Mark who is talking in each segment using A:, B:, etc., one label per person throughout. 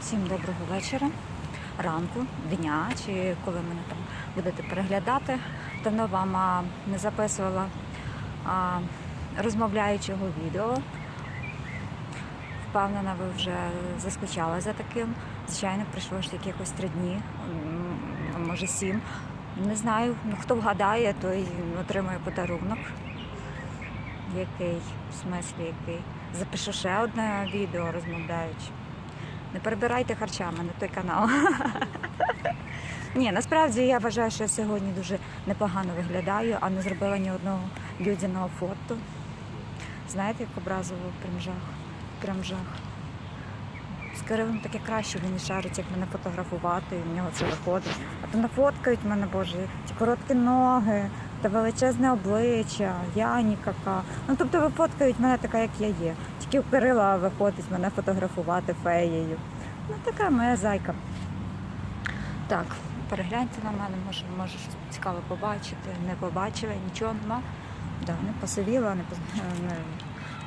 A: Всім доброго вечора, ранку, дня чи коли мене там будете переглядати. Давно вам а, не записувала а, розмовляючого відео. Впевнена, ви вже заскучали за таким. Звичайно, пройшло ж якихось три дні, може сім. Не знаю, ну хто вгадає, той отримає подарунок. Який? В смислі який? Запишу ще одне відео розмовляючи. Не перебирайте харчами на той канал. Ні, насправді я вважаю, що я сьогодні дуже непогано виглядаю, а не зробила ні одного людяного фото. Знаєте, як образово прям жах. Прям жах. З Кирилом таке краще, він шарить, як мене фотографувати, і в нього це виходить. А то нафоткають мене, боже, ті короткі ноги, та величезне обличчя, я нікака. Ну тобто вифоткають мене така, як я є. У Кирила виходить мене фотографувати феєю. Ну така моя зайка. Так, перегляньте на мене, може, може щось цікаве побачити. Не побачила, нічого нема. Да, не посивіла, не, не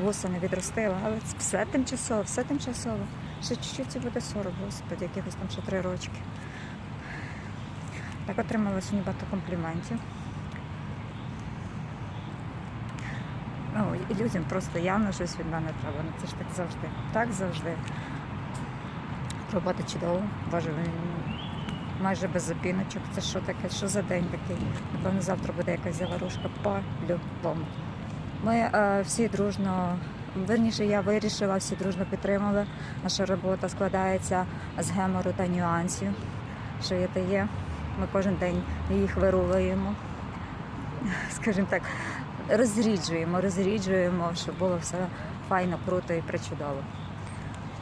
A: вуса не відростила, але це все тимчасово, все тимчасово. Ще чуть-чуть і буде 40, господи, якихось там ще три рочки. Так отримала сьогодні багато компліментів. Ну, і людям просто явно щось від мене треба. Ну це ж так завжди. Так завжди. Робота чудово. Боже, майже без запіночок. Це що таке? Що за день такий? Напевно, завтра буде якась заварушка по-любому. Ми е, всі дружно, верніше, я вирішила, всі дружно підтримали. Наша робота складається з гемору та нюансів, що є та є. Ми кожен день їх вирулуємо. Скажімо так, розріджуємо, розріджуємо, щоб було все файно, круто і причудово.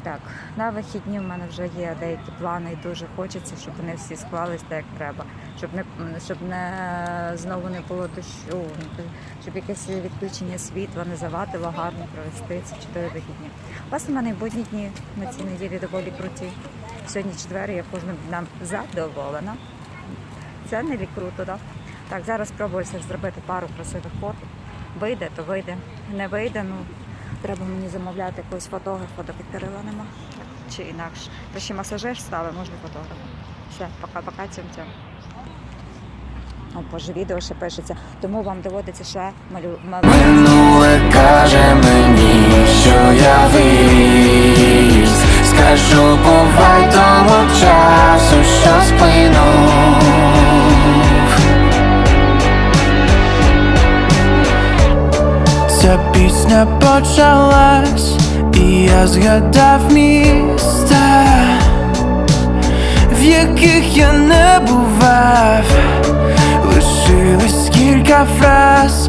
A: Так, на вихідні в мене вже є деякі плани, і дуже хочеться, щоб вони всі склались так, як треба, щоб не щоб не знову не було дощу, щоб якесь відключення світла не завадило гарно провести ці чотири вихідні. Власне, в мене будні дні на цій неділі доволі круті. Сьогодні четвер, я кожним днем задоволена. Це не круто, так? Так, зараз спробую зробити пару красивих фото. Вийде, то вийде. Не вийде, ну треба мені замовляти якогось фотографа, доки Кирила нема. Чи інакше. То ще масажир стали, можна фотографа. Все, пока-пока, цьом-цьом. О, боже, відео ще пишеться. Тому вам доводиться ще малю... ма-
B: Минуле каже мені, що я виріс Скажу, бувай Ця пісня почалась, і я згадав міста, в яких я не бував, лишилось кілька фраз